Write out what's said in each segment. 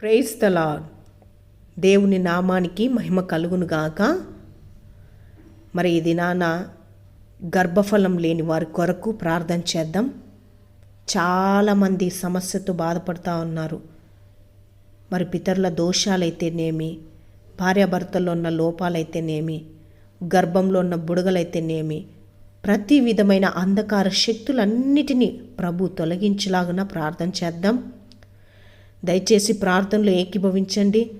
Praise the lord దేవుని నామానికి మహిమ కలుగునుగాక మరి ఈ దినాన గర్భఫలం లేని వారి కొరకు ప్రార్థన చేద్దాం. చాలామంది సమస్యతో బాధపడుతూ ఉన్నారు. మరి పితరుల దోషాలైతేనేమి భార్యాభర్తల్లో ఉన్న లోపాలైతేనేమి గర్భంలో ఉన్న బుడగలైతేనేమి ప్రతి విధమైన అంధకార శక్తులన్నిటినీ ప్రభు తొలగించలాగున ప్రార్థన చేద్దాం. దయచేసి ప్రార్థనలో ఏకీభవించండి.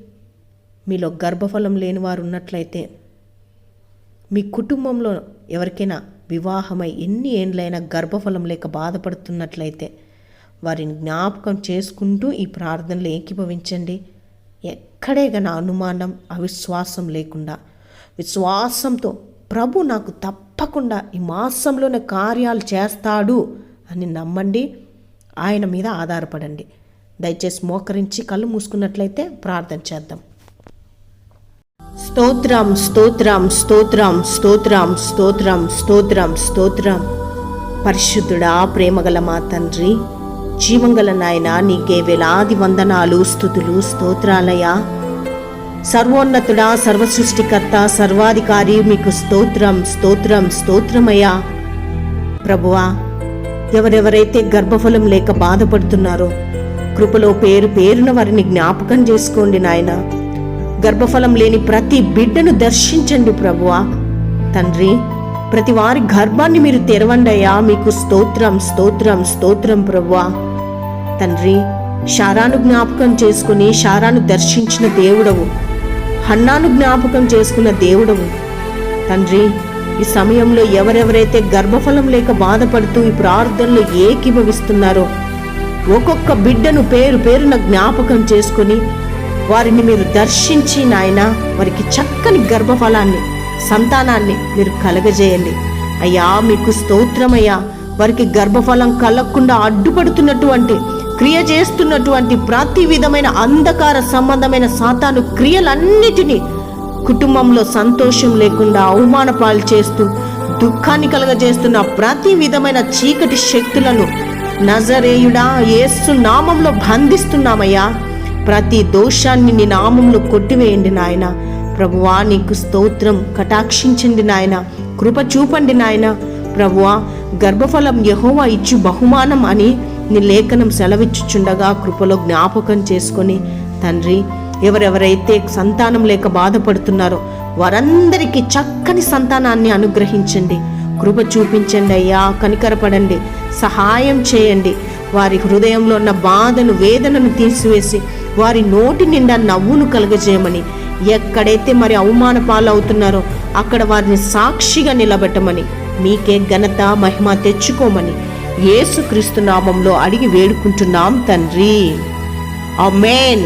మీలో గర్భఫలం లేని వారు ఉన్నట్లయితే మీ కుటుంబంలో ఎవరికైనా వివాహమై ఎన్ని ఏండ్లైనా గర్భఫలం లేక బాధపడుతున్నట్లయితే వారిని జ్ఞాపకం చేసుకుంటూ ఈ ప్రార్థనలు ఏకీభవించండి. ఎక్కడే అనుమానం అవిశ్వాసం లేకుండా విశ్వాసంతో ప్రభు నాకు తప్పకుండా ఈ మాసంలోనే కార్యాలు చేస్తాడు అని నమ్మండి. ఆయన మీద ఆధారపడండి. దయచేసి మోకరించి కళ్ళు మూసుకున్నట్లయితే ప్రార్థన చేద్దాం. స్తోత్రం స్తోత్రం స్తోత్రం స్తోత్రం స్తోత్రం స్తోత్రం స్తోత్రం. పరిశుద్ధుడా ప్రేమగల మా తండ్రి జీవంగల నాయన నీకే వేలాది వందనాలు స్థుతులు స్తోత్రాలయ సర్వోన్నతుడా సర్వసృష్టికర్త సర్వాధికారి మీకు స్తోత్రం స్తోత్రం స్తోత్రమయ్యా. ప్రభువా ఎవరెవరైతే గర్భఫలం లేక బాధపడుతున్నారో కృపలో పేరు పేరున వారిని జ్ఞాపకం చేసుకోండి నాయన. గర్భఫలం లేని ప్రతి బిడ్డను దర్శించండి ప్రభువా. తండ్రి ప్రతి వారి గర్భాన్ని మీరు తెరవండి అయ్యా. మీకు స్తోత్రం స్తోత్రం స్తోత్రం ప్రభువా. తండ్రి షారాను జ్ఞాపకం చేసుకుని షారాను దర్శించిన దేవుడవు. హన్నాను జ్ఞాపకం చేసుకున్న దేవుడవు. తండ్రి ఈ సమయంలో ఎవరెవరైతే గర్భఫలం లేక బాధపడుతూ ఈ ప్రార్థనలు ఏకీభవిస్తున్నారో ఒక్కొక్క బిడ్డను పేరు పేరున జ్ఞాపకం చేసుకుని వారిని మీరు దర్శించి నాయన వారికి చక్కని గర్భఫలాన్ని సంతానాన్ని మీరు కలగజేయండి. అయ్యా మీకు స్తోత్రమయ్యా. వారికి గర్భఫలం కలగకుండా అడ్డుపడుతున్నటువంటి క్రియ చేస్తున్నటువంటి ప్రతి విధమైన అంధకార సంబంధమైన సాతాను క్రియలన్నిటినీ కుటుంబంలో సంతోషం లేకుండా అవమానపాలు చేస్తూ దుఃఖాన్ని కలగజేస్తున్న ప్రతి విధమైన చీకటి శక్తులను నజరేయుడా ఏసు నామంలో బంధిస్తున్నామయ్యా. ప్రతి దోషాన్ని నీ నామంలో కొట్టివేయండి నాయన. ప్రభువా నీకు స్తోత్రం కటాక్షించండి నాయన. కృప చూపండి నాయన. ప్రభువా గర్భఫలం యహోవా ఇచ్చు బహుమానం అని నీ లేఖనం సెలవిచ్చుచుండగా కృపలో జ్ఞాపకం చేసుకొని తండ్రి ఎవరెవరైతే సంతానం లేక బాధపడుతున్నారో వారందరికీ చక్కని సంతానాన్ని అనుగ్రహించండి. కృప చూపించండి అయ్యా కనికరపడండి. సహాయం చేయండి. వారి హృదయంలో ఉన్న బాధను వేదనను తీసివేసి వారి నోటి నిండా నవ్వును కలుగజేయమని. ఎక్కడైతే మరి అవమాన పాలవుతున్నారో అక్కడ వారిని సాక్షిగా నిలబెట్టమని. మీకే ఘనత మహిమ తెచ్చుకోమని యేసుక్రీస్తు నామంలో అడిగి వేడుకుంటున్నాం తండ్రి. అమేన్